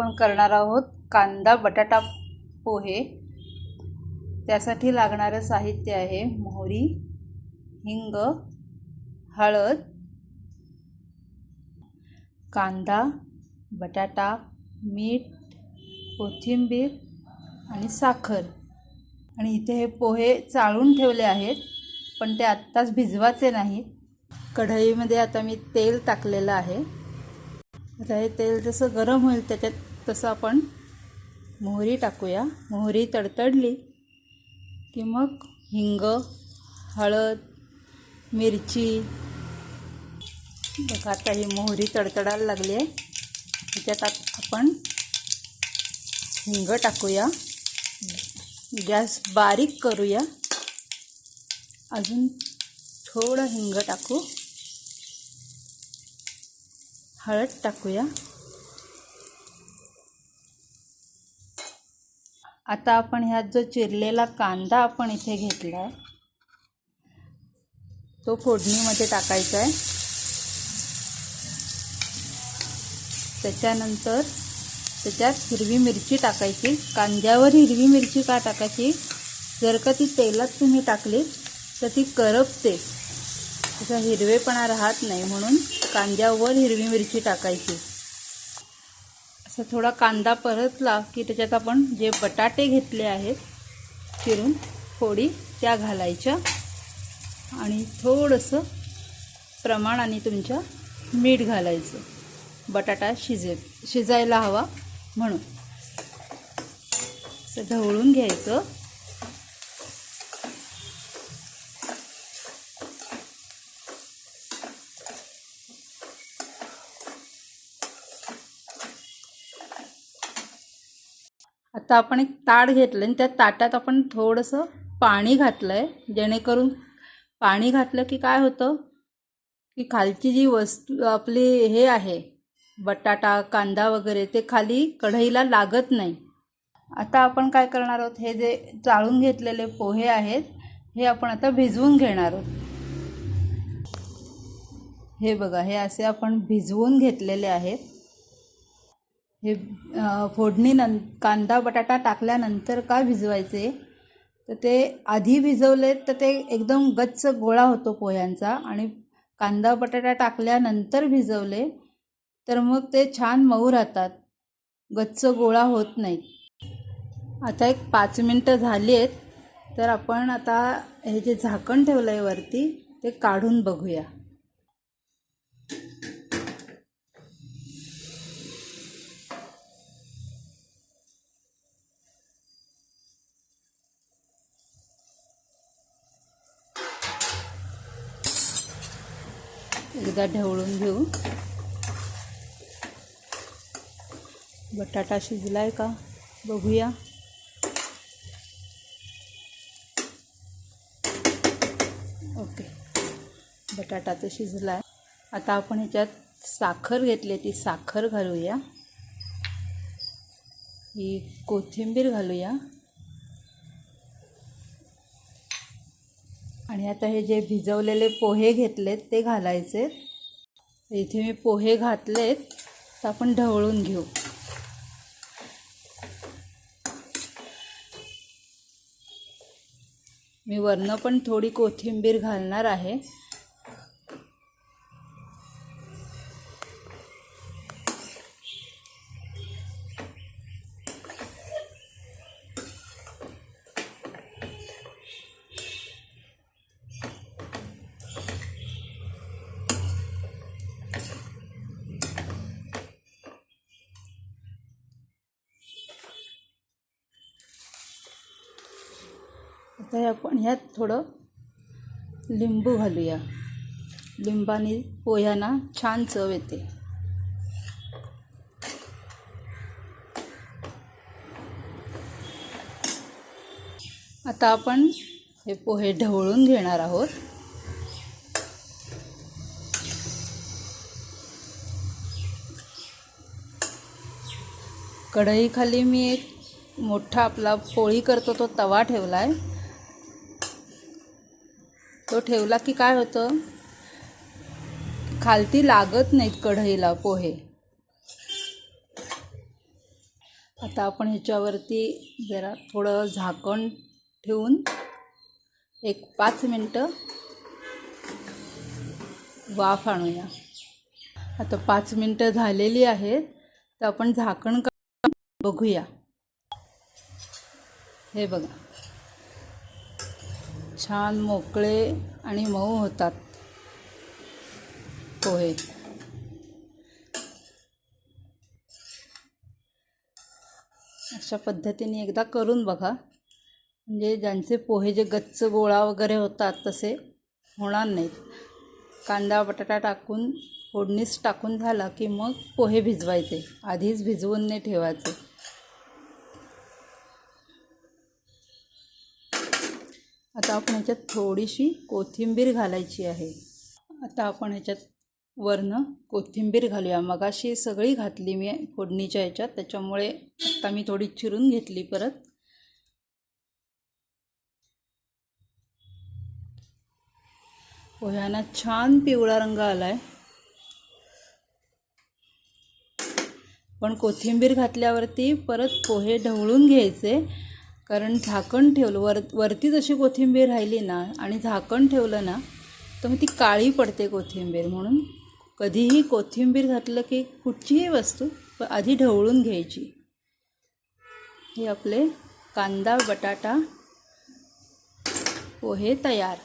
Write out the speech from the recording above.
आपण करणार आहोत. कांदा बटाटा पोहे. त्यासाठी लागणारं साहित्य आहे मोहरी हिंग हळद कांदा बटाटा मीठ कोथिंबीर आणि साखर. आणि इथे हे पोहे चाळून ठेवले आहेत पण ते आत्ताच भिजवायचे नाहीत. कढईमध्ये आता मी तेल टाकलेलं आहे. आता हे तेल जसं गरम होईल त्याच्यात तसं आपण मोहरी टाकूया. मोहरी तडतडली की मग हिंग हळद मिरची. बघा आता ही मोहरी तडतडायला लागली आहे. त्याच्यात आपण हिंग टाकूया. गॅस बारीक करूया. अजून थोडं हिंग टाकू. हळद टाकूया. आता आपण ह्यात जो चिरलेला कांदा आपण इथे घेतला आहे तो फोडणीमध्ये टाकायचा आहे. त्याच्यानंतर त्याच्यात हिरवी मिरची टाकायची. कांद्यावर हिरवी मिरची का टाकायची? जर का ती तेलात तुम्ही टाकली तर ती करपते. त्याचा हिरवेपणा राहत नाही म्हणून कांद्यावर हिरवी मिरची टाकायची. असं थोडा कांदा परतला की त्याच्यात आपण जे बटाटे घेतले आहेत चिरून फोडी त्या घालायच्या. आणि थोडंसं प्रमाणाने तुमच्या मीठ घालायचं. बटाटा शिजे शिजायला हवा म्हणून. असं ढवळून घ्यायचं. आता आपण एक ताट घेतलं आणि त्या ताटात आपण थोडंसं पाणी घातलं आहे जेणेकरून पाणी घातलं की काय होतं? की खालची जी वस्तू आपली हे आहे बटाटा कांदा वगैरे ते खाली कढईला लागत नाही. आता आपण काय करणार आहोत? हे जे चाळून घेतलेले पोहे आहेत हे आपण आता भिजवून घेणार आहोत. हे बघा हे असे आपण भिजवून घेतलेले आहेत. हे फोडणीनं फोडणी कांदा बटाटा टाकल्यानंतर का भिजवायचे? तर ते आधी भिजवले तर ते एकदम गच्च गोळा होतो पोह्यांचा आणि कांदा बटाटा टाकल्यानंतर भिजवले तर मग ते छान मऊ राहतात. गच्च गोळा होत नाहीत आता एक पाच मिनटं झाली आहेत तर आपण आता हे जे झाकण ठेवलं आहे वरती ते काढून बघूया. एकदा ढवळून घेऊ. बटाटा शिजलाय का? बघूया. ओके. बटाटा तर शिजला आहे आता आपण ह्याच्यात साखर घेतली ती साखर घालूया. ही कोथिंबीर घालूया. आणि आता हे जे भिजवलेले पोहे घेतलेत ते घालायचे. इथे मी पोहे घातलेत तर आपण ढवळून घेऊ. मी वरनं पण थोडी कोथिंबीर घालणार आहे. आता हे आपण ह्यात थोडं लिंबू घालूया. लिंबाने पोह्यांना छान चव येते. आता आपण हे पोहे ढवळून घेणार आहोत. कढईखाली मी एक मोठा आपला पोळी करतो तो तवा ठेवला आहे तो ठेवला की काय होतं? खालती लागत नाहीत कढईला पोहे. आता आपण ह्याच्यावरती जरा थोडं झाकण ठेवून एक पाच मिनटं वाफ आणूया. आता पाच मिनटं झालेली आहेत तर आपण झाकण बघूया. हे बघा. छान मोकळे आणि मऊ होतात. पोहे. अशा पद्धतीने एकदा करून बघा. म्हणजे ज्यांचे पोहे जे गच्च गोळा वगैरे होतात तसे होणार नाहीत. कांदा बटाटा टाकून फोडणीस टाकून झाला की मग पोहे भिजवायचे. आधीच भिजवून नाही ठेवायचे. आता आपण ह्याच्यात थोडीशी कोथिंबीर घालायची आहे. आता आपण ह्याच्यात वरनं कोथिंबीर घालूया. मगाशी सगळी घातली मी फोडणीच्या ह्याच्यात त्याच्यामुळे आता मी थोडी चिरून घेतली परत. पोह्यांना छान पिवळा रंग आला आहे पण कोथिंबीर घातल्यावरती परत पोहे ढवळून घ्यायचे. कारण झाकण ठेवलं वर वरती जशी कोथिंबीर राहिली ना आणि झाकण ठेवलं ना तर मग ती काळी पडते कोथिंबीर. म्हणून कधीही कोथिंबीर घातलं की कुठचीही वस्तू आधी ढवळून घ्यायची. हे आपले कांदा बटाटा पोहे तयार.